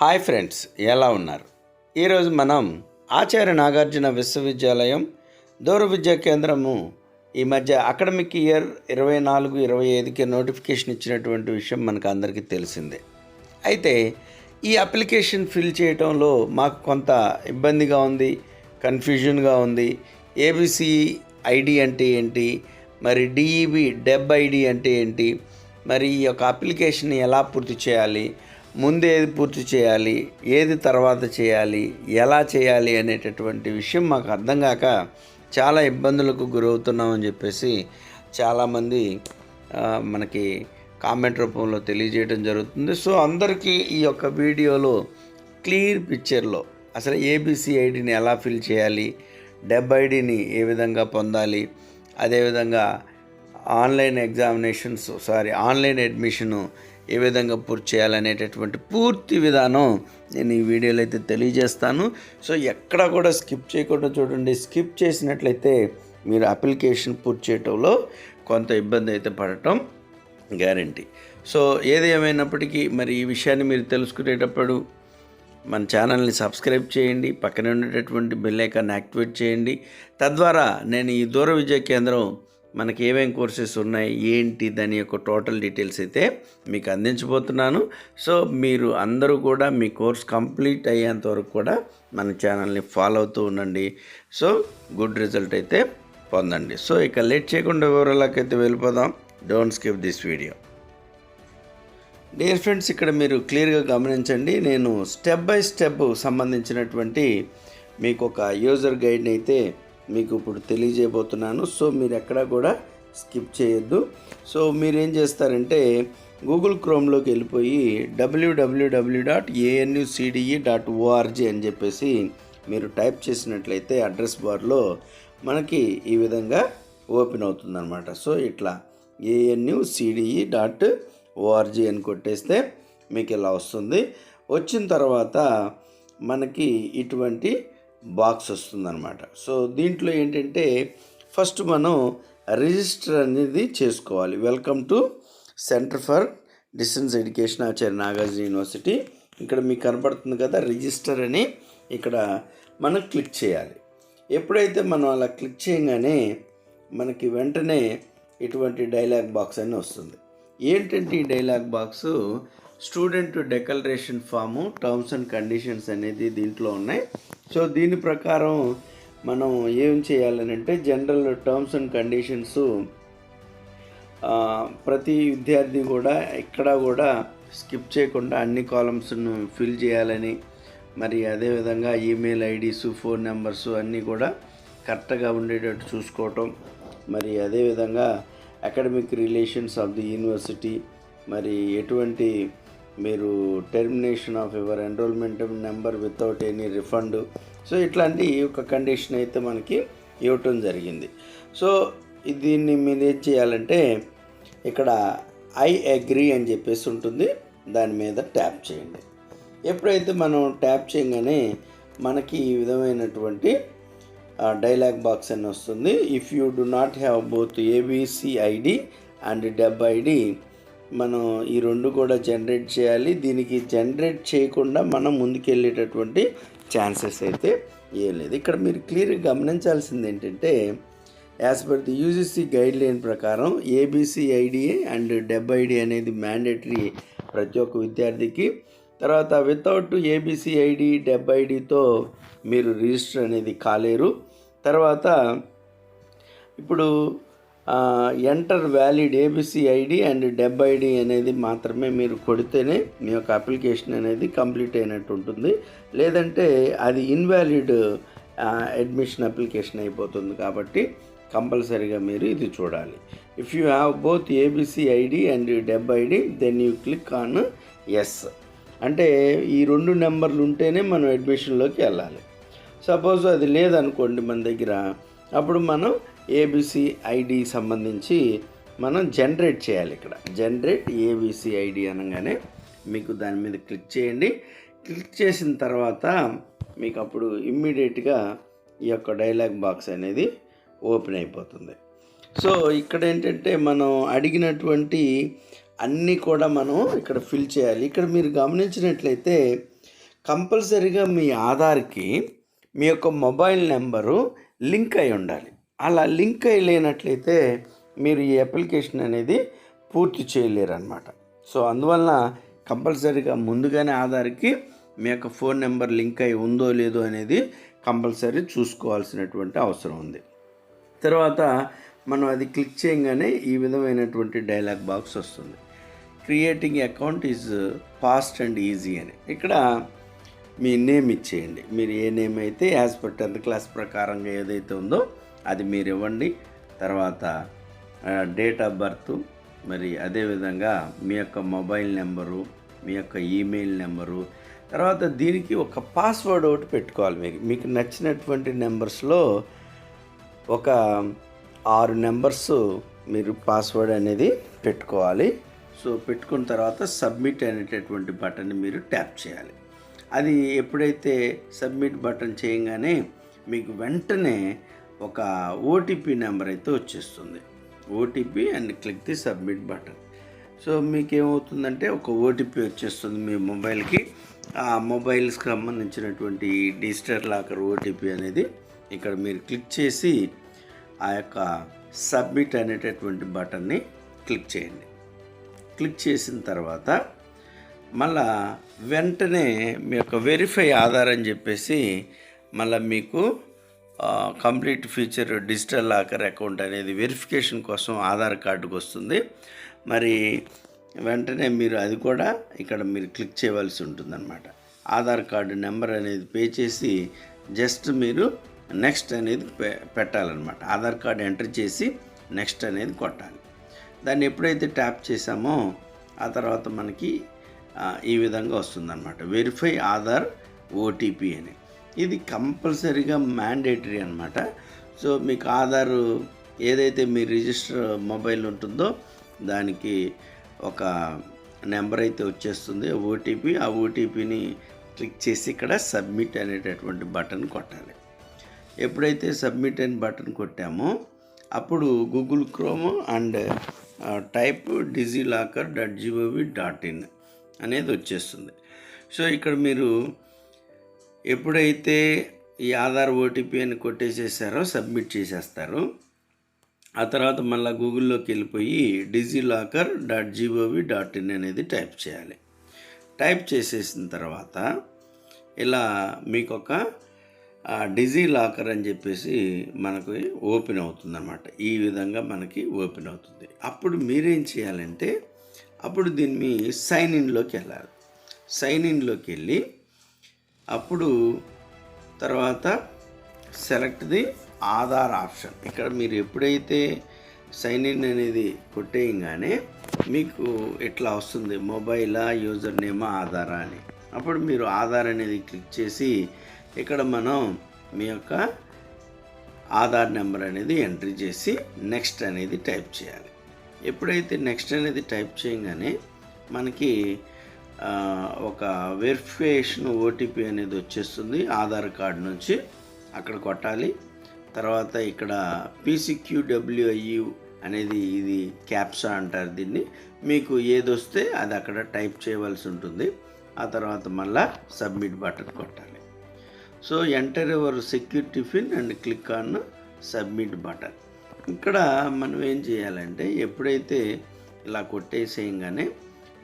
Hi friends ఎలా ఉన్నారు? ఈరోజు మనం ఆచార్య నాగార్జున విశ్వవిద్యాలయం దూర విద్యా కేంద్రము ఈ మధ్య అకాడమిక్ ఇయర్ ఇరవై నాలుగు ఇరవై ఐదుకి నోటిఫికేషన్ ఇచ్చినటువంటి విషయం మనకు అందరికీ తెలిసిందే. అయితే ఈ అప్లికేషన్ ఫిల్ చేయటంలో మాకు కొంత ఇబ్బందిగా ఉంది కన్ఫ్యూజన్గా ఉంది. ఏబిసి ఐడి అంటే ఏంటి? మరి డిఈబి డెబ్ ఐడి అంటే ఏంటి? మరి ఈ యొక్క అప్లికేషన్ ఎలా పూర్తి చేయాలి? ముందు ఏది పూర్తి చేయాలి ఏది తర్వాత చేయాలి ఎలా చేయాలి అనేటటువంటి విషయం మాకు అర్థం కాక చాలా ఇబ్బందులకు గురవుతున్నామని చెప్పేసి చాలామంది మనకి కామెంట్ రూపంలో తెలియజేయడం జరుగుతుంది. సో అందరికీ ఈ యొక్క వీడియోలో క్లియర్ పిక్చర్లో అసలు ఏబిసి ఐడిని ఎలా ఫిల్ చేయాలి డెబ్ ఐడిని ఏ విధంగా పొందాలి అదేవిధంగా online examinations sorry online admission ఏ విధంగా పూర్తి చేయాలనేటటువంటి పూర్తి విధానం నేను ఈ వీడియోలో అయితే తెలియజేస్తాను. సో ఎక్కడ కూడా స్కిప్ చేయకుండా చూడండి. స్కిప్ చేసినట్లయితే మీరు అప్లికేషన్ పూర్తి చేయటంలో కొంత ఇబ్బంది అయితే పడటం గ్యారంటీ. సో ఏది ఏమైనప్పటికీ మరి ఈ విషయాన్ని మీరు తెలుసుకునేటప్పుడు మన ఛానల్ని సబ్స్క్రైబ్ చేయండి. పక్కనే ఉండేటటువంటి బెల్ ఐకాన్ యాక్టివేట్ చేయండి. తద్వారా నేను ఈ దూర విద్యా కేంద్రం మనకి ఏమేమి కోర్సెస్ ఉన్నాయి ఏంటి దాని యొక్క టోటల్ డీటెయిల్స్ అయితే మీకు అందించబోతున్నాను. సో మీరు అందరూ కూడా మీ కోర్స్ కంప్లీట్ అయ్యేంత వరకు కూడా మన ఛానల్ని ఫాలో అవుతూ ఉండండి. సో గుడ్ రిజల్ట్ అయితే పొందండి. సో ఇక లేట్ చేయకుండా వివరాలకైతే వెళ్ళిపోదాం. Don't skip this video. Dear friends ఇక్కడ మీరు క్లియర్గా గమనించండి నేను స్టెప్ బై స్టెప్ సంబంధించినటువంటి మీకు ఒక యూజర్ గైడ్ని అయితే మీకు ఇప్పుడు తెలియజేయబోతున్నాను. సో మీరు ఎక్కడా కూడా స్కిప్ చేయొద్దు. సో మీరు ఏం చేస్తారంటే గూగుల్ క్రోమ్లోకి వెళ్ళిపోయి WWW dot ANUCDE dot ORG అని చెప్పేసి మీరు టైప్ చేసినట్లయితే అడ్రస్ బార్లో మనకి ఈ విధంగా ఓపెన్ అవుతుందన్నమాట. సో ఇట్లా ఏఎన్యుసిడిఈ డాట్ ఓఆర్జీ అని కొట్టేస్తే మీకు ఇలా వస్తుంది. వచ్చిన తర్వాత మనకి ఇటువంటి బాక్స్ వస్తుందన్నమాట. సో దీంట్లో ఏంటంటే ఫస్ట్ మనం రిజిస్టర్ అనేది చేసుకోవాలి. Welcome to centre for distance education Acharya Nagarjuna university. ఇక్కడ మీకు కనబడుతుంది కదా రిజిస్టర్ అని. ఇక్కడ మనం క్లిక్ చేయాలి. ఎప్పుడైతే మనం అలా క్లిక్ చేయగానే మనకి వెంటనే ఇటువంటి డైలాగ్ బాక్స్ అని వస్తుంది. ఏంటంటే ఈ dialogue box student declaration form terms and conditions అనేది దీంట్లో ఉన్నాయి. సో దీని ప్రకారం మనం ఏం చేయాలని అంటే జనరల్ టర్మ్స్ అండ్ కండిషన్స్ ప్రతి విద్యార్థి కూడా ఎక్కడా కూడా స్కిప్ చేయకుండా అన్ని కాలమ్స్ను ఫిల్ చేయాలని మరి అదేవిధంగా ఈమెయిల్ ఐడీస్ ఫోన్ నెంబర్స్ అన్నీ కూడా కరెక్ట్గా ఉండేటట్టు చూసుకోవటం మరి అదేవిధంగా academic relations of the university మరి ఎటువంటి మీరు termination of your enrolment number without any refund so ఇట్లాంటి ఒక కండిషన్ అయితే మనకి ఇవ్వటం జరిగింది. సో దీన్ని మీరు ఏం చేయాలంటే ఇక్కడ ఐ అగ్రీ అని చెప్పేసి ఉంటుంది. దాని మీద ట్యాప్ చేయండి. ఎప్పుడైతే మనం ట్యాప్ చేయగానే మనకి ఈ విధమైనటువంటి డైలాగ్ బాక్స్ అని వస్తుంది. If you do not have both ABC ID and DEB ID మనం ఈ రెండు కూడా జనరేట్ చేయాలి. దీనికి జనరేట్ చేయకుండా మనం ముందుకెళ్ళేటటువంటి ఛాన్సెస్ అయితే ఏం లేదు. ఇక్కడ మీరు క్లియర్గా గమనించాల్సింది ఏంటంటే as per the UGC guideline ప్రకారం ABC ID and DEB ID అనేది మ్యాండేటరీ ప్రతి ఒక్క విద్యార్థికి. తర్వాత వితౌట్ ఏబిసి ఐడి డెబ్ ఐడితో మీరు రిజిస్టర్ అనేది కాలేరు. తర్వాత ఇప్పుడు enter valid ABC ID and DEB ID అనేది మాత్రమే మీరు కొడితేనే మీ యొక్క అప్లికేషన్ అనేది కంప్లీట్ అయినట్టు ఉంటుంది. లేదంటే అది ఇన్వాలిడ్ అడ్మిషన్ అప్లికేషన్ అయిపోతుంది కాబట్టి కంపల్సరీగా మీరు ఇది చూడాలి. If you have both ABC ID and DEB ID then you click on yes అంటే ఈ రెండు నెంబర్లు ఉంటేనే మనం అడ్మిషన్లోకి వెళ్ళాలి. సపోజ్ అది లేదనుకోండి మన దగ్గర అప్పుడు మనం ఏబిసి ఐడి సంబంధించి మనం జనరేట్ చేయాలి ఇక్కడ. జనరేట్ ఏబిసి ఐడి అనగానే మీకు దాని మీద క్లిక్ చేయండి. క్లిక్ చేసిన తర్వాత మీకు అప్పుడు ఇమ్మీడియట్గా ఈ యొక్క డైలాగ్ బాక్స్ అనేది ఓపెన్ అయిపోతుంది. సో ఇక్కడ ఏంటంటే మనం అడిగినటువంటి అన్నీ కూడా మనం ఇక్కడ ఫిల్ చేయాలి. ఇక్కడ మీరు గమనించినట్లయితే కంపల్సరీగా మీ ఆధార్కి మీ యొక్క మొబైల్ నెంబరు లింక్ అయి ఉండాలి. అలా లింక్ అయి లేనట్లయితే మీరు ఈ అప్లికేషన్ అనేది పూర్తి చేయలేరు అనమాట సో అందువలన కంపల్సరీగా ముందుగానే ఆధార్కి మీ యొక్క ఫోన్ నెంబర్ లింక్ అయి ఉందో లేదో అనేది కంపల్సరీ చూసుకోవాల్సినటువంటి అవసరం ఉంది. తర్వాత మనం అది క్లిక్ చేయగానే ఈ విధమైనటువంటి డైలాగ్ బాక్స్ వస్తుంది. Creating account is fast and easy అని. ఇక్కడ మీ నేమ్ ఇచ్చేయండి. మీరు ఏ నేమ్ అయితే యాజ్ పర్ టెన్త్ క్లాస్ ప్రకారంగా ఏదైతే ఉందో అది మీరు ఇవ్వండి. తర్వాత డేట్ ఆఫ్ బర్త్ మరి అదేవిధంగా మీ యొక్క మొబైల్ నెంబరు మీ యొక్క ఈమెయిల్ నెంబరు. తర్వాత దీనికి ఒక పాస్వర్డ్ ఒకటి పెట్టుకోవాలి మీకు మీకు నచ్చినటువంటి నెంబర్స్లో ఒక ఆరు నెంబర్స్ మీరు పాస్వర్డ్ అనేది పెట్టుకోవాలి. సో పెట్టుకున్న తర్వాత సబ్మిట్ అనేటటువంటి బటన్ని మీరు ట్యాప్ చేయాలి. అది ఎప్పుడైతే సబ్మిట్ బటన్ చేయగానే మీకు వెంటనే ఒక ఓటీపీ నెంబర్ అయితే వచ్చేస్తుంది. OTP and click the submit button so మీకు ఏమవుతుందంటే ఒక ఓటీపీ వచ్చేస్తుంది మీ మొబైల్కి. ఆ మొబైల్స్కి సంబంధించినటువంటి డిజిటల్ లాకర్ ఓటీపీ అనేది ఇక్కడ మీరు క్లిక్ చేసి ఆ యొక్క సబ్మిట్ అనేటటువంటి బటన్ని క్లిక్ చేయండి. క్లిక్ చేసిన తర్వాత మళ్ళా వెంటనే మీ యొక్క వెరిఫై ఆధార్ అని చెప్పేసి మళ్ళీ మీకు complete feature digital locker account అనేది వెరిఫికేషన్ కోసం ఆధార్ కార్డుకు వస్తుంది. మరి వెంటనే మీరు అది కూడా ఇక్కడ మీరు క్లిక్ చేయవలసి ఉంటుందన్నమాట. ఆధార్ కార్డు నెంబర్ అనేది పే చేసి జస్ట్ మీరు నెక్స్ట్ అనేది పె పెట్టాలన్నమాట. ఆధార్ కార్డు ఎంటర్ చేసి నెక్స్ట్ అనేది కొట్టాలి. దాన్ని ఎప్పుడైతే ట్యాప్ చేసామో ఆ తర్వాత మనకి ఈ విధంగా వస్తుందన్నమాట. వెరిఫై ఆధార్ ఓటీపీ అని. ఇది కంపల్సరీగా మ్యాండేటరీ అనమాట సో మీకు ఆధారు ఏదైతే మీ రిజిస్టర్ మొబైల్ ఉంటుందో దానికి ఒక నెంబర్ అయితే వచ్చేస్తుంది ఓటీపీ. ఆ ఓటీపీని క్లిక్ చేసి ఇక్కడ సబ్మిట్ అనేటటువంటి బటన్ కొట్టాలి. ఎప్పుడైతే సబ్మిట్ అని బటన్ కొట్టామో అప్పుడు Google Chrome and type DigiLocker dot gov dot in అనేది వచ్చేస్తుంది. సో ఇక్కడ మీరు ఎప్పుడైతే ఈ ఆధార్ ఓటీపీ అని కొట్టేసేసారో సబ్మిట్ చేసేస్తారు. ఆ తర్వాత మళ్ళీ గూగుల్లోకి వెళ్ళిపోయి DigiLocker dot gov dot in అనేది టైప్ చేయాలి. టైప్ చేసేసిన తర్వాత ఇలా మీకు ఒక డిజీ లాకర్ అని చెప్పేసి మనకు ఓపెన్ అవుతుందన్నమాట. ఈ విధంగా మనకి ఓపెన్ అవుతుంది. అప్పుడు మీరేం చేయాలంటే అప్పుడు దీన్ని సైన్ ఇన్లోకి వెళ్ళాలి. సైన్ ఇన్లోకి వెళ్ళి అప్పుడు తర్వాత సెలెక్ట్ ది ఆధార్ ఆప్షన్. ఇక్కడ మీరు ఎప్పుడైతే సైన్ ఇన్ అనేది కొట్టేయంగానే మీకు ఇట్లా వస్తుంది? మొబైలా యూజర్ నేమా ఆధారా అని. అప్పుడు మీరు ఆధార్ అనేది క్లిక్ చేసి ఇక్కడ మనం మీ యొక్క ఆధార్ నెంబర్ అనేది ఎంట్రీ చేసి నెక్స్ట్ అనేది టైప్ చేయాలి. ఎప్పుడైతే నెక్స్ట్ అనేది టైప్ చేయగానే మనకి ఒక వెరిఫికేషన్ ఓటీపీ అనేది వచ్చేస్తుంది ఆధార్ కార్డు నుంచి అక్కడ కొట్టాలి. తర్వాత ఇక్కడ పీసీక్యూడబ్ల్యూఐయు అనేది ఇది క్యాప్సా అంటారు దీన్ని. మీకు ఏది వస్తే అది అక్కడ టైప్ చేయవలసి ఉంటుంది. ఆ తర్వాత మళ్ళా సబ్మిట్ బటన్ కొట్టాలి. So enter your security tiffin and click on submit button. ఇక్కడ మనం ఏం చేయాలంటే ఎప్పుడైతే ఇలా కొట్టేసేయంగానే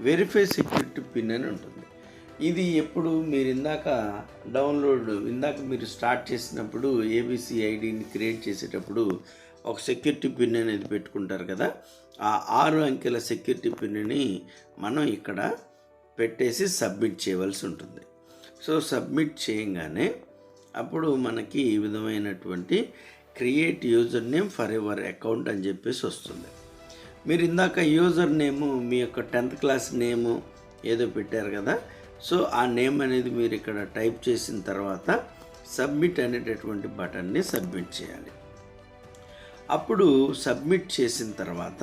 వెరిఫై సెక్యూరిటీ పిన్ అని ఉంటుంది. ఇది ఎప్పుడు మీరు ఇందాక డౌన్లోడ్ ఇందాక మీరు స్టార్ట్ చేసినప్పుడు ఏబిసి ఐడిని క్రియేట్ చేసేటప్పుడు ఒక సెక్యూరిటీ పిన్ అనేది పెట్టుకుంటారు కదా. ఆ ఆరు అంకెల సెక్యూరిటీ పిన్ని మనం ఇక్కడ పెట్టేసి సబ్మిట్ చేయవలసి ఉంటుంది. సో సబ్మిట్ చేయగానే అప్పుడు మనకి ఈ విధమైనటువంటి create username for ever account అని చెప్పేసి వస్తుంది. మీరు ఇందాక యూజర్ నేము మీ యొక్క టెన్త్ క్లాస్ నేము ఏదో పెట్టారు కదా. సో ఆ నేమ్ అనేది మీరు ఇక్కడ టైప్ చేసిన తర్వాత సబ్మిట్ అనేటటువంటి బటన్ని సబ్మిట్ చేయాలి. అప్పుడు సబ్మిట్ చేసిన తర్వాత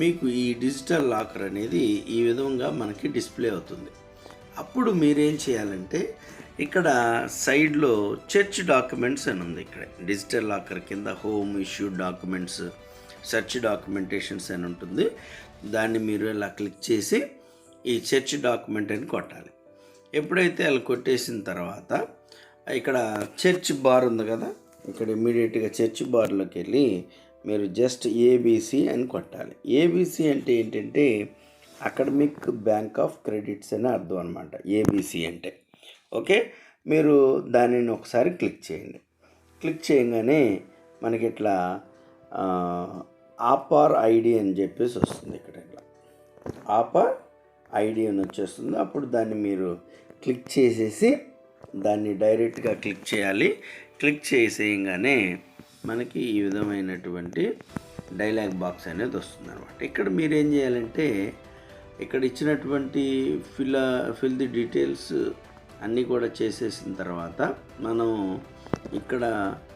మీకు ఈ డిజిటల్ లాకర్ అనేది ఈ విధంగా మనకి డిస్ప్లే అవుతుంది. అప్పుడు మీరేం చేయాలంటే ఇక్కడ సైడ్లో చర్చ్ డాక్యుమెంట్స్ అని ఉంది ఇక్కడ. డిజిటల్ లాకర్ కింద home issue documents search documentations అని ఉంటుంది. దాన్ని మీరు ఇలా క్లిక్ చేసి ఈ చర్చ్ డాక్యుమెంట్ అని కొట్టాలి. ఎప్పుడైతే అలా కొట్టేసిన తర్వాత ఇక్కడ చర్చ్ బార్ ఉంది కదా ఇక్కడ ఇమ్మీడియట్గా చర్చ్ బార్లోకి వెళ్ళి మీరు జస్ట్ ఏబీసీ అని కొట్టాలి. ఏబీసీ అంటే ఏంటంటే అకాడమిక్ బ్యాంక్ ఆఫ్ క్రెడిట్స్ అని అర్థం అనమాట ఏబీసీ అంటే. ఓకే? మీరు దానిని ఒకసారి క్లిక్ చేయండి. క్లిక్ చేయగానే మనకి ఇట్లా ఆపార్ ఐడి అని చెప్పేసి వస్తుంది ఇక్కడ ఇట్లా. ఆపార్ ఐడి అని వచ్చేస్తుంది. అప్పుడు దాన్ని మీరు క్లిక్ చేసేసి దాన్ని డైరెక్ట్గా క్లిక్ చేయాలి. క్లిక్ చేసేయగానే మనకి ఈ విధమైనటువంటి డైలాగ్ బాక్స్ అనేది వస్తుంది అనమాట ఇక్కడ మీరు ఏం చేయాలంటే ఇక్కడ ఇచ్చినటువంటి ఫిల్ ఫిల్ ది డీటెయిల్స్ అన్నీ కూడా చేసేసిన తర్వాత మనం ఇక్కడ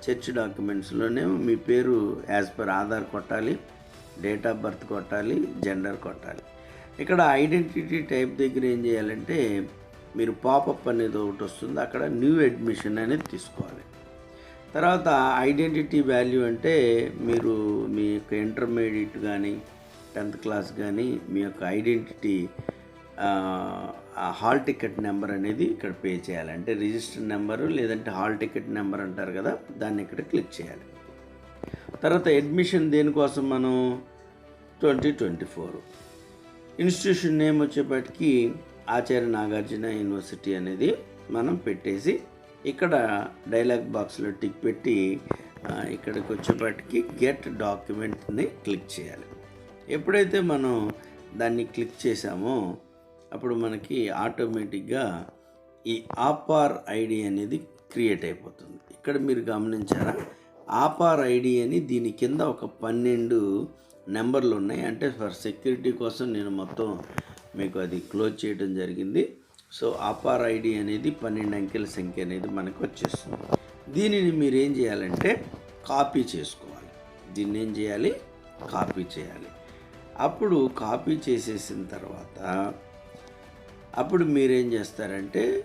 చర్చ్ డాక్యుమెంట్స్లోనే మీ పేరు యాజ్ పర్ ఆధార్ కొట్టాలి డేట్ ఆఫ్ బర్త్ కొట్టాలి జెండర్ కొట్టాలి. ఇక్కడ ఐడెంటిటీ టైప్ దగ్గర ఏం చేయాలంటే మీరు పాపప్ అనేది ఒకటి వస్తుంది అక్కడ న్యూ అడ్మిషన్ అనేది తీసుకోవాలి. తర్వాత ఐడెంటిటీ వాల్యూ అంటే మీరు మీ యొక్క ఇంటర్మీడియట్ కానీ టెన్త్ క్లాస్ కానీ మీ యొక్క ఐడెంటిటీ హాల్ టికెట్ నెంబర్ అనేది ఇక్కడ పే చేయాలి. అంటే రిజిస్టర్ నెంబరు లేదంటే హాల్ టికెట్ నెంబర్ అంటారు కదా దాన్ని ఇక్కడ క్లిక్ చేయాలి. తర్వాత అడ్మిషన్ దేనికోసం మనం? Twenty twenty four. Institution name వచ్చేప్పటికి ఆచార్య నాగార్జున యూనివర్సిటీ అనేది మనం పెట్టేసి ఇక్కడ డైలాగ్ బాక్స్లో టిక్ పెట్టి ఇక్కడికి వచ్చేప్పటికి గెట్ డాక్యుమెంట్ని క్లిక్ చేయాలి. ఎప్పుడైతే మనం దాన్ని క్లిక్ చేసామో అప్పుడు మనకి ఆటోమేటిక్గా ఈ ఆపార్ ఐడి అనేది క్రియేట్ అయిపోతుంది. ఇక్కడ మీరు గమనించారా? ఆపార్ ఐడి అని దీని కింద ఒక పన్నెండు నెంబర్లు ఉన్నాయి. అంటే ఫర్ సెక్యూరిటీ కోసం నేను మొత్తం మీకు అది క్లోజ్ చేయడం జరిగింది. సో ఆపార్ ఐడి అనేది పన్నెండు అంకెల సంఖ్య అనేది మనకు వచ్చేస్తుంది. దీనిని మీరు ఏం చేయాలంటే కాపీ చేసుకోవాలి. దీన్ని ఏం చేయాలి? కాపీ చేయాలి. అప్పుడు కాపీ చేసేసిన తర్వాత అప్పుడు మీరేం చేస్తారంటే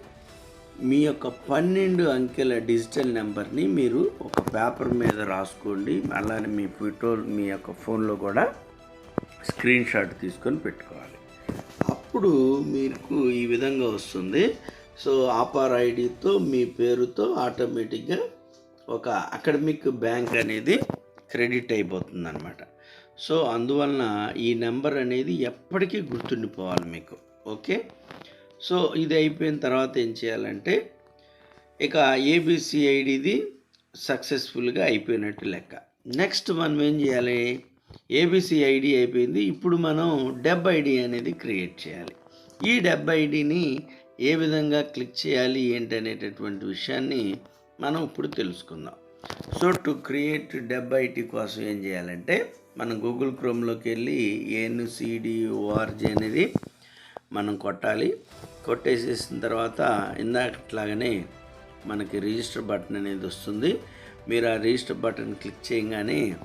మీ యొక్క పన్నెండు అంకెల డిజిటల్ నెంబర్ని మీరు ఒక పేపర్ మీద రాసుకోండి. అలానే మీ ఫోటో మీ యొక్క ఫోన్లో కూడా స్క్రీన్ షాట్ తీసుకొని పెట్టుకోవాలి. అప్పుడు మీకు ఈ విధంగా వస్తుంది. సో ఆపార్ ఐడితో మీ పేరుతో ఆటోమేటిక్గా ఒక అకాడమిక్ బ్యాంక్ అనేది క్రెడిట్ అయిపోతుంది అనమాట సో అందువలన ఈ నెంబర్ అనేది ఎప్పటికీ గుర్తుండిపోవాలి మీకు. ఓకే? సో ఇది అయిపోయిన తర్వాత ఏం చేయాలంటే ఇక ఏబిసిఐడిది సక్సెస్ఫుల్గా అయిపోయినట్టు లెక్క. నెక్స్ట్ మనం ఏం చేయాలి? ఏబిసిఐడి అయిపోయింది. ఇప్పుడు మనం డెబ్ ఐడి అనేది క్రియేట్ చేయాలి. ఈ డెబ్ ఐడిని ఏ విధంగా క్లిక్ చేయాలి? ఏంటి అనేటటువంటి విషయాన్ని మనం ఇప్పుడు తెలుసుకుందాం. So to create DEB ID కోసం ఏం చేయాలంటే మనం గూగుల్ క్రోమ్లోకి వెళ్ళి ఏఎన్సిడి ఓఆర్జీ అనేది మనం కొట్టాలి. కొట్టేసేసిన తర్వాత ఇందాకట్లాగానే మనకి రిజిస్టర్ బటన్ అనేది వస్తుంది. మీరు ఆ రిజిస్టర్ బటన్ క్లిక్ చేయగానే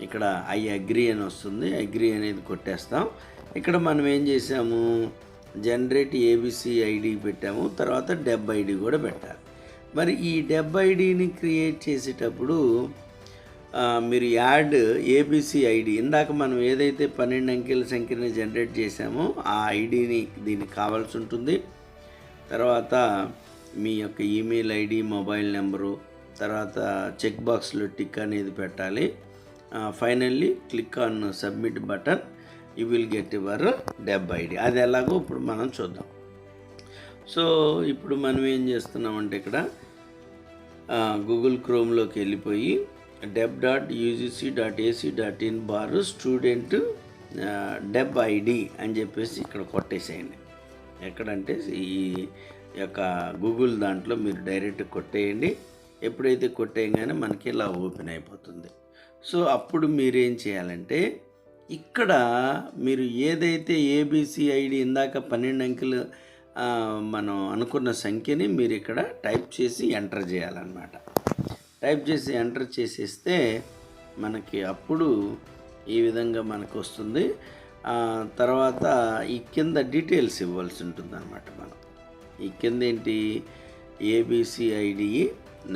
ఇక్కడ ఐ అగ్రి అని వస్తుంది. అగ్రి అనేది కొట్టేస్తాం. ఇక్కడ మనం ఏం చేసాము? జనరేట్ ఏబిసి ఐడి పెట్టాము. తర్వాత డెబ్ ఐడి కూడా పెట్టాలి. మరి ఈ డెబ్ ఐడిని క్రియేట్ చేసేటప్పుడు మీరు యాడ్ ఏబిసి ఐడి. ఇందాక మనం ఏదైతే పన్నెండు అంకెల సంఖ్యని జనరేట్ చేశామో ఆ ఐడిని దీనికి కావాల్సి ఉంటుంది. తర్వాత మీ యొక్క ఈమెయిల్ ఐడి మొబైల్ నెంబరు తర్వాత చెక్ బాక్స్లో టిక్ అనేది పెట్టాలి. Finally click on submit button you will get your DEB ID. అది ఎలాగో ఇప్పుడు మనం చూద్దాం. సో ఇప్పుడు మనం ఏం చేస్తున్నామంటే ఇక్కడ గూగుల్ క్రోమ్లోకి వెళ్ళిపోయి DEB dot UGC dot ac dot in bar student DEB ID అని చెప్పేసి ఇక్కడ కొట్టేసేయండి. ఎక్కడంటే ఈ యొక్క గూగుల్ దాంట్లో మీరు డైరెక్ట్ కొట్టేయండి. ఎప్పుడైతే కొట్టేయగానే మనకి ఇలా ఓపెన్ అయిపోతుంది. సో అప్పుడు మీరేం చేయాలంటే ఇక్కడ మీరు ఏదైతే ఏబీసీ ఐడి ఇందాక పన్నెండు అంకెలు మనం అనుకున్న సంఖ్యని మీరు ఇక్కడ టైప్ చేసి ఎంటర్ చేయాలన్నమాట. టైప్ చేసి ఎంటర్ చేసేస్తే మనకి అప్పుడు ఈ విధంగా మనకు వస్తుంది తర్వాత ఈ కింద డీటెయిల్స్ ఇవ్వాల్సి ఉంటుంది అనమాట మనం ఈ కింద ఏంటి? ఏబిసి ఐడి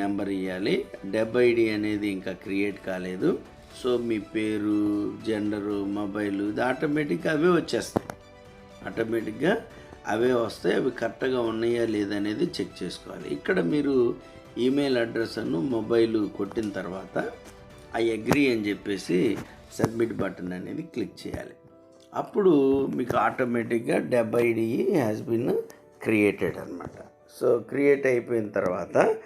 నెంబర్ ఇవ్వాలి డెబ్ ఐడి అనేది ఇంకా క్రియేట్ కాలేదు. సో మీ పేరు జెండరు మొబైల్ ఇది ఆటోమేటిక్గా అవే వచ్చేస్తాయి. ఆటోమేటిక్గా అవే వస్తాయి. అవి కరెక్ట్గా ఉన్నాయా లేదనేది చెక్ చేసుకోవాలి. ఇక్కడ మీరు ఈమెయిల్ అడ్రస్ అను మొబైల్ కొట్టిన తర్వాత ఐ అగ్రి అని చెప్పేసి సబ్మిట్ బటన్ అనేది క్లిక్ చేయాలి. అప్పుడు మీకు ఆటోమేటిక్గా DEB ID has been created అనమాట సో క్రియేట్ అయిపోయిన తర్వాత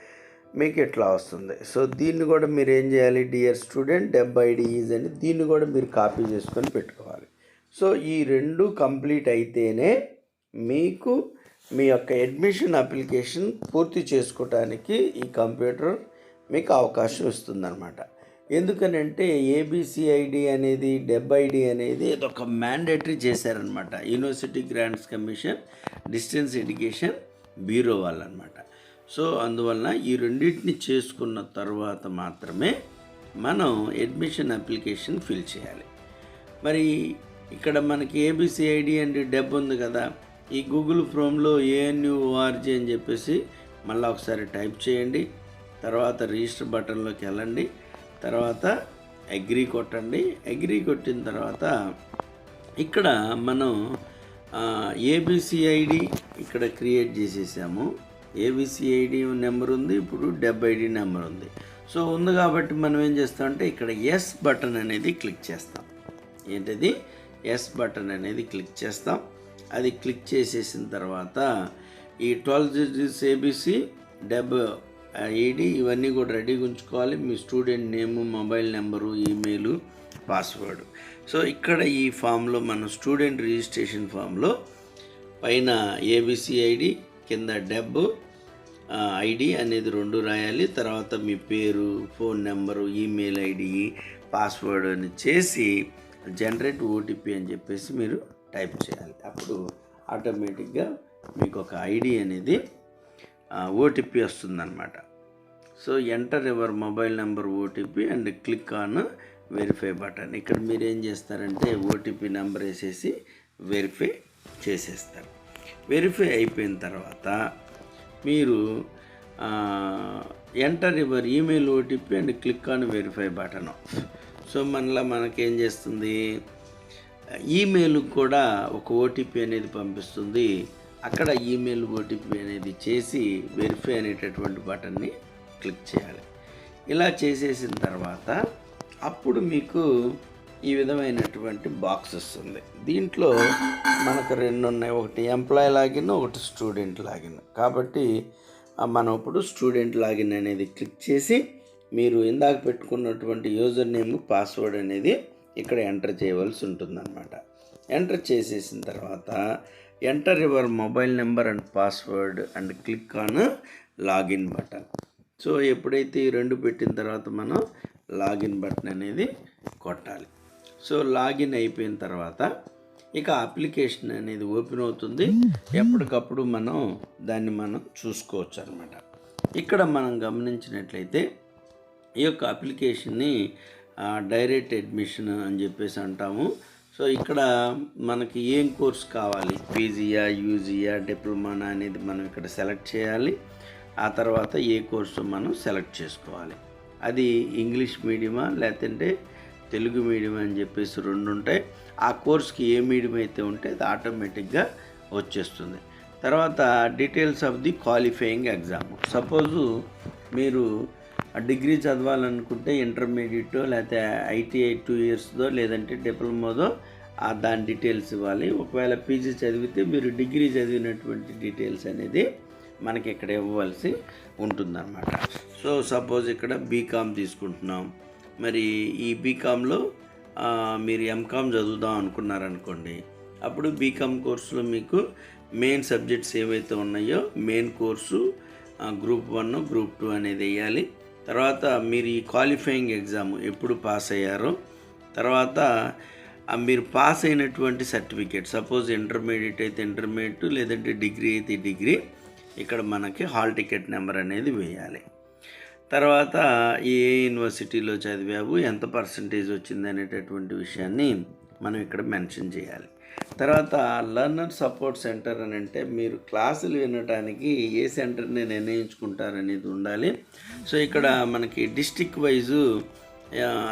మీకు ఇట్లా వస్తుంది? సో దీన్ని కూడా మీరు ఏం చేయాలి? Dear student DEB ID is అని దీన్ని కూడా మీరు కాపీ చేసుకొని పెట్టుకోవాలి. సో ఈ రెండు కంప్లీట్ అయితేనే మీకు మీ యొక్క అడ్మిషన్ అప్లికేషన్ పూర్తి చేసుకోవటానికి ఈ కంప్యూటర్ మీకు అవకాశం ఇస్తుందన్నమాట. ఎందుకనంటే ఏబిసిఐడి అనేది డెబ్ ఐడి అనేది ఇదొక మ్యాండేటరీ చేశారనమాట university grants commission distance education bureau వాళ్ళనమాట so అందువలన ఈ రెండింటిని చేసుకున్న తర్వాత మాత్రమే మనం అడ్మిషన్ అప్లికేషన్ ఫిల్ చేయాలి. మరి ఇక్కడ మనకి ఏబిసిఐడి అండ్ డెబ్ ఉంది కదా. ఈ గూగుల్ క్రోమ్లో ఏఎన్యూఆర్జీ అని చెప్పేసి మళ్ళీ ఒకసారి టైప్ చేయండి. తర్వాత రిజిస్టర్ బటన్లోకి వెళ్ళండి. తర్వాత అగ్రీ కొట్టండి. అగ్రి కొట్టిన తర్వాత ఇక్కడ మనం ఏబిసిఐడి ఇక్కడ క్రియేట్ చేసేసాము. ఏబిసిఐడి నెంబర్ ఉంది ఇప్పుడు డెబ్ ఐడి నెంబర్ ఉంది. సో ఉంది కాబట్టి మనం ఏం చేస్తామంటే ఇక్కడ ఎస్ బటన్ అనేది క్లిక్ చేస్తాం. ఏంటది? ఎస్ బటన్ అనేది క్లిక్ చేస్తాం. అది క్లిక్ చేసేసిన తర్వాత ఈ twelve digits ABC DEB ID ఇవన్నీ కూడా రెడీగా ఉంచుకోవాలి. మీ student name mobile number email password. So ఇక్కడ ఈ ఫామ్లో మన స్టూడెంట్ రిజిస్ట్రేషన్ ఫామ్లో పైన ఏబిసి ఐడి కింద డెబ్ ఐడి అనేది రెండు రాయాలి. తర్వాత మీ పేరు phone number email ID password అని చేసి జనరేట్ ఓటీపీ అని చెప్పేసి మీరు టైప్ చేయాలి. అప్పుడు ఆటోమేటిక్గా మీకు ఒక ఐడి అనేది ఓటీపీ వస్తుందన్నమాట. So enter your mobile number OTP and click on verify button. ఇక్కడ మీరు ఏం చేస్తారంటే ఓటీపీ నెంబర్ వేసేసి వెరిఫై చేసేస్తారు. వెరిఫై అయిపోయిన తర్వాత మీరు enter your email OTP and click on verify button. So మనలో మనకేం చేస్తుంది? ఈమెయిల్ కూడా ఒక ఓటీపీ అనేది పంపిస్తుంది. అక్కడ ఈమెయిల్ ఓటీపీ అనేది చేసి వెరిఫై అనేటటువంటి బటన్ని క్లిక్ చేయాలి. ఇలా చేసేసిన తర్వాత అప్పుడు మీకు ఈ విధమైనటువంటి బాక్స్ వస్తుంది దీంట్లో మనకు రెండు ఉన్నాయి. ఒకటి ఎంప్లాయ్ లాగిన్ ఒకటి స్టూడెంట్ లాగిన్. కాబట్టి మనం ఇప్పుడు స్టూడెంట్ లాగిన్ అనేది క్లిక్ చేసి మీరు ఇందాక పెట్టుకున్నటువంటి యూజర్ నేమ్ పాస్వర్డ్ అనేది ఇక్కడ ఎంటర్ చేయవలసి ఉంటుందన్నమాట. ఎంటర్ చేసేసిన తర్వాత enter your mobile number and password and click on login button. So ఎప్పుడైతే ఈ రెండు పెట్టిన తర్వాత మనం లాగిన్ బటన్ అనేది కొట్టాలి. సో లాగిన్ అయిపోయిన తర్వాత ఇక అప్లికేషన్ అనేది ఓపెన్ అవుతుంది. ఎప్పటికప్పుడు మనం దాన్ని మనం చూసుకోవచ్చు అనమాట ఇక్కడ మనం గమనించినట్లయితే ఈ యొక్క అప్లికేషన్ని డైరెక్ట్ అడ్మిషన్ అని చెప్పేసి అంటాము. సో ఇక్కడ మనకి ఏం కోర్స్ కావాలి? పీజీయా యూజీయా డిప్లొమానా అనేది మనం ఇక్కడ సెలెక్ట్ చేయాలి. ఆ తర్వాత ఏ కోర్సు మనం సెలెక్ట్ చేసుకోవాలి? అది ఇంగ్లీష్ మీడియమా లేదంటే తెలుగు మీడియం అని చెప్పేసి రెండు ఉంటాయి. ఆ కోర్స్కి ఏ మీడియం అయితే ఉంటే అది ఆటోమేటిక్గా వచ్చేస్తుంది. తర్వాత details of the qualifying exam. Suppose మీరు డిగ్రీ చదవాలనుకుంటే ఇంటర్మీడియట్ లేకపోతే ఐటీఐ టూ ఇయర్స్దో లేదంటే డిప్లొమాదో దాని డీటెయిల్స్ ఇవ్వాలి. ఒకవేళ పీజీ చదివితే మీరు డిగ్రీ చదివినటువంటి డీటెయిల్స్ అనేది మనకి ఇక్కడ ఇవ్వవలసి ఉంటుందన్నమాట. సో సపోజ్ ఇక్కడ బీకామ్ తీసుకుంటున్నాం. మరి ఈ బీకామ్లో మీరు ఎంకామ్ చదువుదాం అనుకున్నారనుకోండి అప్పుడు బీకామ్ కోర్సులో మీకు మెయిన్ సబ్జెక్ట్స్ ఏవైతే ఉన్నాయో main course group one group two అనేది వేయాలి. తర్వాత మీరు ఈ క్వాలిఫైయింగ్ ఎగ్జామ్ ఎప్పుడు పాస్ అయ్యారో తర్వాత మీరు పాస్ అయినటువంటి సర్టిఫికేట్ సపోజ్ ఇంటర్మీడియట్ అయితే ఇంటర్మీడియట్ లేదంటే డిగ్రీ అయితే డిగ్రీ ఇక్కడ మనకి హాల్ టికెట్ నెంబర్ అనేది వేయాలి. తర్వాత ఏ యూనివర్సిటీలో చదివావు ఎంత పర్సంటేజ్ వచ్చింది అనేటటువంటి విషయాన్ని మనం ఇక్కడ మెన్షన్ చేయాలి. తర్వాత లర్నర్ సపోర్ట్ సెంటర్ అని అంటే మీరు క్లాసులు వినడానికి ఏ సెంటర్ని నిర్ణయించుకుంటారనేది ఉండాలి. సో ఇక్కడ మనకి డిస్టిక్ వైజు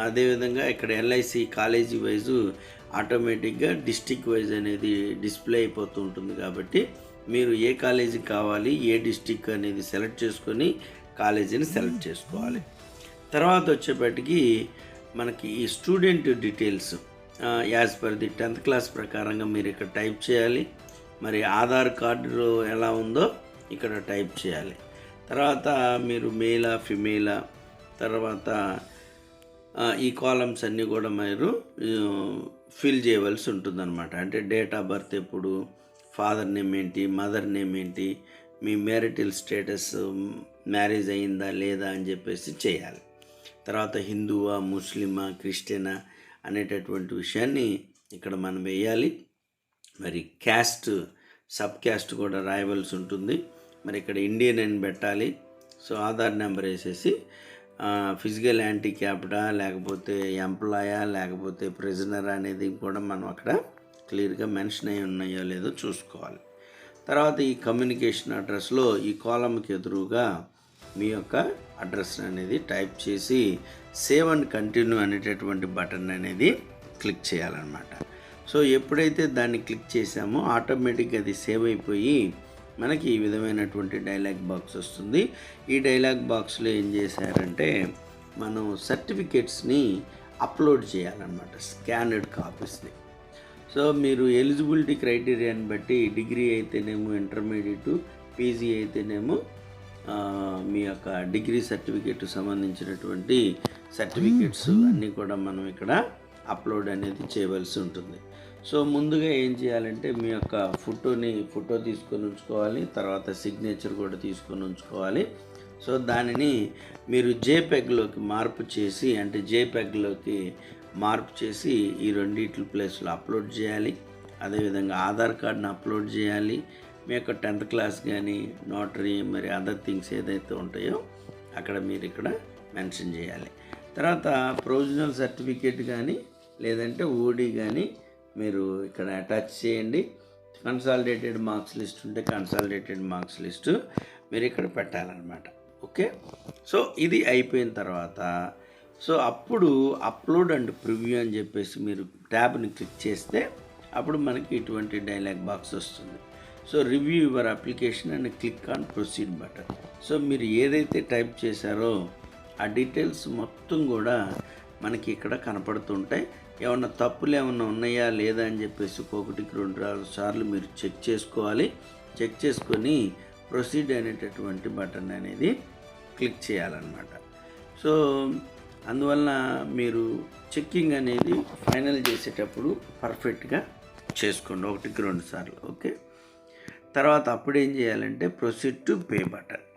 అదేవిధంగా ఇక్కడ ఎల్ఐసి కాలేజీ వైజు ఆటోమేటిక్గా డిస్టిక్ వైజ్ అనేది డిస్ప్లే అయిపోతూ ఉంటుంది కాబట్టి మీరు ఏ కాలేజీ కావాలి ఏ డిస్టిక్ అనేది సెలెక్ట్ చేసుకొని కాలేజీని సెలెక్ట్ చేసుకోవాలి. తర్వాత వచ్చేపటికి మనకి ఈ student details. As per the tenth class ప్రకారంగా మీరు ఇక్కడ టైప్ చేయాలి. మరి ఆధార్ కార్డులో ఎలా ఉందో ఇక్కడ టైప్ చేయాలి. తర్వాత మీరు మేలా ఫిమేలా తర్వాత ఈ కాలమ్స్ అన్నీ కూడా మీరు ఫిల్ చేయవలసి ఉంటుందన్నమాట. అంటే డేట్ ఆఫ్ బర్త్ ఎప్పుడు ఫాదర్ నేమ్ ఏంటి మదర్ నేమ్ ఏంటి మీ మ్యారిటల్ స్టేటస్ మ్యారేజ్ అయిందా లేదా అని చెప్పేసి చేయాలి. తర్వాత హిందువా ముస్లిమా క్రిస్టియనా అనేటటువంటి విషయాన్ని ఇక్కడ మనం వేయాలి. మరి క్యాస్ట్ సబ్ క్యాస్ట్ కూడా రాయవలసి ఉంటుంది. మరి ఇక్కడ ఇండియన్ అని పెట్టాలి. సో ఆధార్ నెంబర్ వేసేసి ఫిజికల్ యాంటీ క్యాపిటా లేకపోతే ఎంప్లాయా లేకపోతే ప్రిజనర్ అనేది కూడా మనం అక్కడ క్లియర్గా మెన్షన్ అయి ఉన్నాయో లేదో చూసుకోవాలి. తర్వాత ఈ కమ్యూనికేషన్ అడ్రస్లో ఈ కాలంకి ఎదురుగా మీ యొక్క అడ్రస్ అనేది టైప్ చేసి సేవ్ అండ్ కంటిన్యూ అనేటటువంటి బటన్ అనేది క్లిక్ చేయాలన్నమాట. సో ఎప్పుడైతే దాన్ని క్లిక్ చేసామో ఆటోమేటిక్గా అది సేవ్ అయిపోయి మనకి ఈ విధమైనటువంటి డైలాగ్ బాక్స్ వస్తుంది. ఈ డైలాగ్ బాక్స్లో ఏం చేశారంటే మనం సర్టిఫికేట్స్ని అప్లోడ్ చేయాలన్నమాట స్కానర్డ్ కాపీస్ని. సో మీరు ఎలిజిబిలిటీ క్రైటీరియాని బట్టి డిగ్రీ అయితేనేమో ఇంటర్మీడియట్ పీజీ అయితేనేమో మీ యొక్క డిగ్రీ సర్టిఫికేట్ సంబంధించినటువంటి సర్టిఫికేట్స్ అన్నీ కూడా మనం ఇక్కడ అప్లోడ్ అనేది చేయవలసి ఉంటుంది. సో ముందుగా ఏం చేయాలంటే మీ యొక్క ఫోటోని ఫోటో తీసుకొని ఉంచుకోవాలి తర్వాత సిగ్నేచర్ కూడా తీసుకొని ఉంచుకోవాలి. సో దానిని మీరు జేపెగ్లోకి మార్పు చేసి అంటే జేపెగ్లోకి మార్పు చేసి ఈ రెండిట్ల ప్లేస్లో అప్లోడ్ చేయాలి. అదేవిధంగా ఆధార్ కార్డ్ని అప్లోడ్ చేయాలి. మీ యొక్క టెన్త్ క్లాస్ కానీ నోటరీ మరి అదర్ థింగ్స్ ఏదైతే ఉంటాయో అక్కడ మీరు ఇక్కడ మెన్షన్ చేయాలి. తర్వాత ప్రొవిజనల్ సర్టిఫికేట్ కానీ లేదంటే ఓడి కానీ మీరు ఇక్కడ అటాచ్ చేయండి. కన్సాలిడేటెడ్ మార్క్స్ లిస్ట్ ఉంటే కన్సాలిడేటెడ్ మార్క్స్ లిస్ట్ మీరు ఇక్కడ పెట్టాలన్నమాట. ఓకే సో ఇది అయిపోయిన తర్వాత సో అప్పుడు అప్లోడ్ అండ్ ప్రివ్యూ అని చెప్పేసి మీరు ట్యాబ్ని క్లిక్ చేస్తే అప్పుడు మనకి ఇటువంటి డైలాగ్ బాక్స్ వస్తుంది. So review your application and click on proceed button so మీరు ఏదైతే టైప్ చేశారో ఆ డీటెయిల్స్ మొత్తం కూడా మనకి ఇక్కడ కనపడుతుంటాయి. ఏమన్నా తప్పులు ఏమన్నా ఉన్నాయా లేదా అని చెప్పేసి ఒకటికి రెండు సార్లు మీరు చెక్ చేసుకోవాలి. చెక్ చేసుకొని ప్రొసీడ్ అనేటటువంటి బటన్ అనేది క్లిక్ చేయాలన్నమాట. సో అందువలన మీరు చెక్కింగ్ అనేది ఫైనల్ చేసేటప్పుడు పర్ఫెక్ట్గా చేసుకోండి. ఒకటికి రెండు సార్లు ఓకే? తర్వాత అప్పుడు ఏం చేయాలంటే ప్రొసీడ్ టు పే బటన్.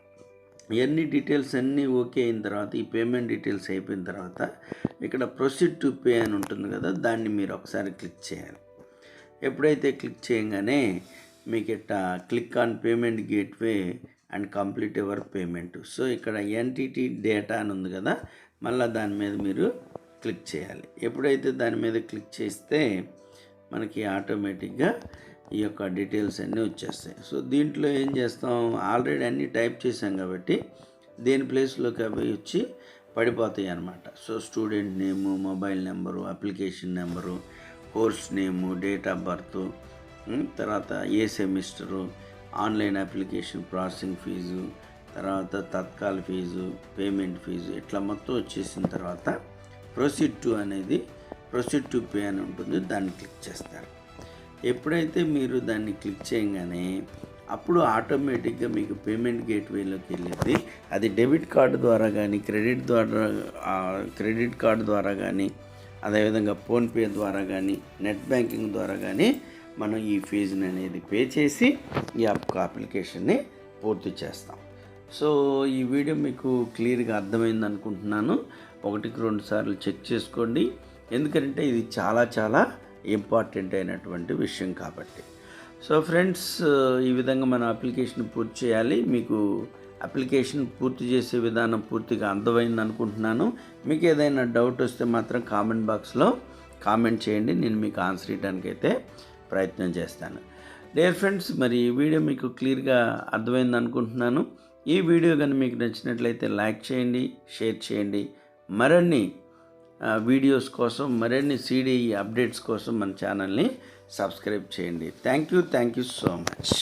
ఇవన్నీ డీటెయిల్స్ అన్నీ ఓకే అయిన తర్వాత ఈ పేమెంట్ డీటెయిల్స్ అయిపోయిన తర్వాత ఇక్కడ ప్రొసీడ్ టు పే అని ఉంటుంది కదా దాన్ని మీరు ఒకసారి క్లిక్ చేయాలి. ఎప్పుడైతే క్లిక్ చేయగానే మీకు ఇట్ట click on payment gateway and complete your payment. So ఇక్కడ ఎన్టీటీ డేటా అని ఉంది కదా మళ్ళీ దాని మీద మీరు క్లిక్ చేయాలి. ఎప్పుడైతే దాని మీద క్లిక్ చేస్తే మనకి ఆటోమేటిక్గా ఈ యొక్క డీటెయిల్స్ అన్నీ వచ్చేస్తాయి. సో దీంట్లో ఏం చేస్తాం? ఆల్రెడీ అన్నీ టైప్ చేసాం కాబట్టి దేని ప్లేస్లోకి అవి వచ్చి పడిపోతాయి అన్నమాట. So student name mobile number application number course name date of birth తర్వాత ఏ semester online application processing fee తర్వాత తత్కాల ఫీజు పేమెంట్ ఫీజు ఇట్లా మొత్తం వచ్చేసిన తర్వాత ప్రొసీడ్ టు అనేది ప్రొసీడ్ టు పే అని ఉంటుంది. దాన్ని క్లిక్ చేస్తారు. ఎప్పుడైతే మీరు దాన్ని క్లిక్ చేయగానే అప్పుడు ఆటోమేటిక్గా మీకు పేమెంట్ గేట్వేలోకి వెళ్ళింది. అది డెబిట్ కార్డు ద్వారా కానీ క్రెడిట్ ద్వారా క్రెడిట్ కార్డు ద్వారా కానీ అదేవిధంగా ఫోన్పే ద్వారా కానీ నెట్ బ్యాంకింగ్ ద్వారా కానీ మనం ఈ ఫీజుని అనేది పే చేసి ఈ యొక్క అప్లికేషన్ని పూర్తి చేస్తాం. సో ఈ వీడియో మీకు క్లియర్గా అర్థమైంది అనుకుంటున్నాను. ఒకటికి రెండు సార్లు చెక్ చేసుకోండి. ఎందుకంటే ఇది చాలా చాలా ఇంపార్టెంట్ అయినటువంటి విషయం కాబట్టి. సో ఫ్రెండ్స్ ఈ విధంగా మనం అప్లికేషన్ పూర్తి చేయాలి. మీకు అప్లికేషన్ పూర్తి చేసే విధానం పూర్తిగా అర్థమైంది అనుకుంటున్నాను. మీకు ఏదైనా డౌట్ వస్తే మాత్రం కామెంట్ బాక్స్లో కామెంట్ చేయండి. నేను మీకు ఆన్సర్ ఇవ్వడానికి అయితే ప్రయత్నం చేస్తాను. డియర్ ఫ్రెండ్స్ మరి ఈ వీడియో మీకు క్లియర్గా అర్థమైంది అనుకుంటున్నాను. ఈ వీడియో కానీ మీకు నచ్చినట్లయితే లైక్ చేయండి షేర్ చేయండి. మరిన్ని వీడియోస్ కోసం మరిన్ని సిడి అప్డేట్స్ కోసం మన ఛానల్ని సబ్స్క్రైబ్ చేయండి. Thank you thank you so much.